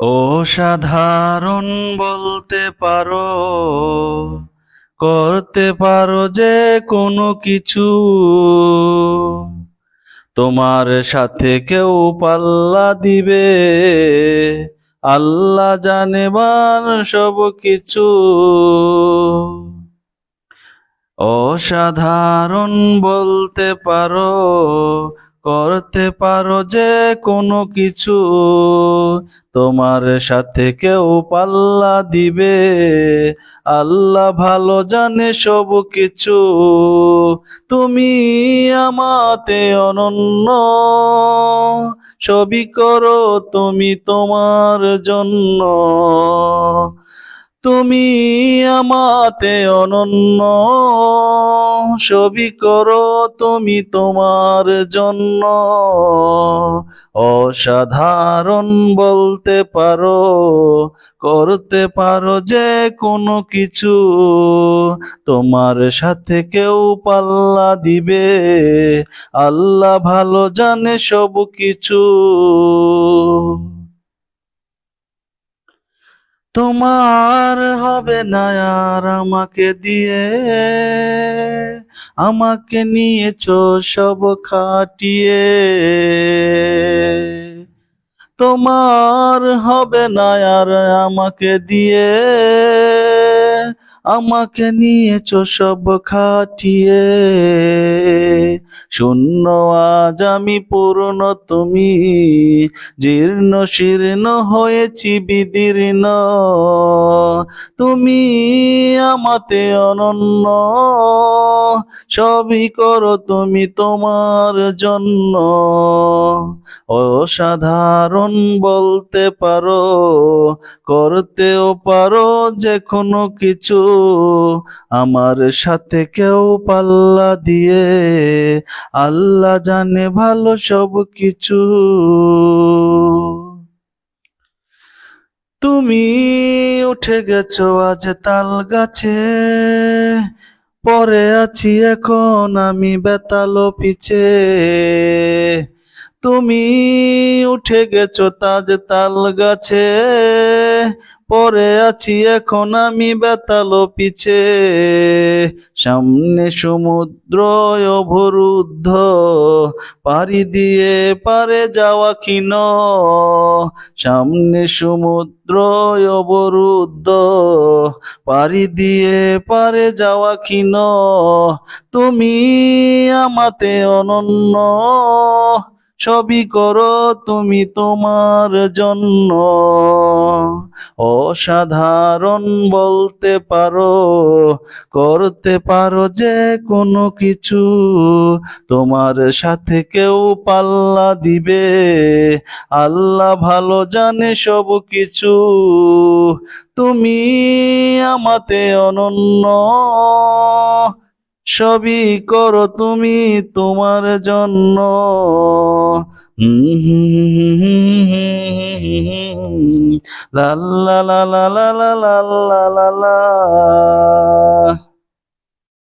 অসাধারণ বলতে পারো, করতে পারো যে কোনো কিছু। তোমার সাথে কেউ পাল্লা দিবে, আল্লাহ জানেবান সব কিছু। অসাধারণ বলতে পারো করতে পারো যে কোনো কিছু। তোমার সাথে কেউ পাল্লা দিবে। আল্লাহ ভালো জানে সব কিছু। তুমি আমাতে অনন্য। সবই করো তুমি তোমার জন্য। তুমি আমাতে অনন্য। ছবি করো তুমি তোমার জন্য। অসাধারণ বলতে পারো, করতে পারো যে কোনো কিছু। তোমার সাথে কেউ পাল্লা দিবে, আল্লাহ ভালো জানে সব কিছু তোমার হবে না আর আমাকে দিয়ে। আমাকে নিয়েছ সব খাটিয়ে। তোমার হবে না আর আমাকে দিয়ে। আমাকে নিয়েছ সব খাটিয়ে। শূন্য, আজ আমি পূর্ণ, তুমি জীর্ণ, শীর্ণ হয়েছি, বিদীর্ণ। তুমি আমাতে অনন্য। সবই করো তুমি তোমার জন্য। অসাধারণ বলতে পারো, করতেও পারো যে কোনো কিছু। আমার সাথে কেউ পাল্লা দিয়ে, আল্লাহ জানে ভালো সব কিছু। তুমি উঠে গেছো আজ তাল গাছে, পরে আছি এখন আমি বেতালো পিছে। তুমি উঠে গেছো তাজ তাল গাছে পরে আছি, এখন আমি বেতালো পিছে। সামনে সমুদ্র, অবরুদ্ধ, পাড়ি দিয়ে পারে যাওয়া কিন সামনে সমুদ্র, অবরুদ্ধ, পাড়ি দিয়ে পারে যাওয়া কিন তুমি আমাতে অনন্য। সবই করো তুমি তোমার জন্য। অসাধারণ বলতে পারো, করতে পারো যে কোনো কিছু। তোমার সাথে কেউ পাল্লা দিবে, আল্লাহ ভালো জানে সব কিছু। তুমি আমাতে অনন্য। সবই করো তুমি তোমার জন্য লাল্লা লাল্লা লাল্লা লাল্লা